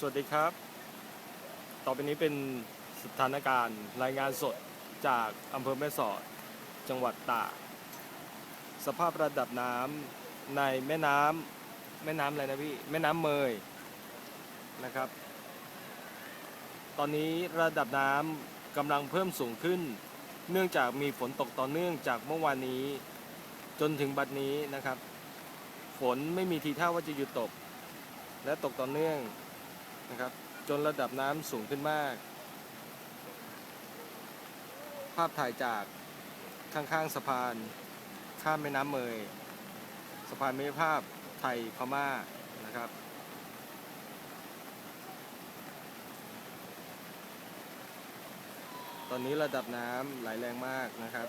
สวัสดีครับ ต่อไปนี้เป็นสถานการณ์รายงานสดจากอำเภอแม่สอด จังหวัดตาก สภาพระดับน้ำในแม่น้ำแม่น้ำอะไรนะพี่ แม่น้ำเมยนะครับ ตอนนี้ระดับน้ำกำลังเพิ่มสูงขึ้น เนื่องจากมีฝนตกต่อเนื่องจากเมื่อวานนี้ จนถึงบัดนี้นะครับ ฝนไม่มีทีท่าว่าจะหยุดตก และตกต่อเนื่อง นะครับ จนระดับน้ำสูงขึ้นมาก ภาพถ่ายจากข้างๆสะพาน ข้ามแม่น้ำเมย สะพานมิตรภาพไทยพม่านะครับตอนนี้ระดับน้ำไหลแรงมากนะครับ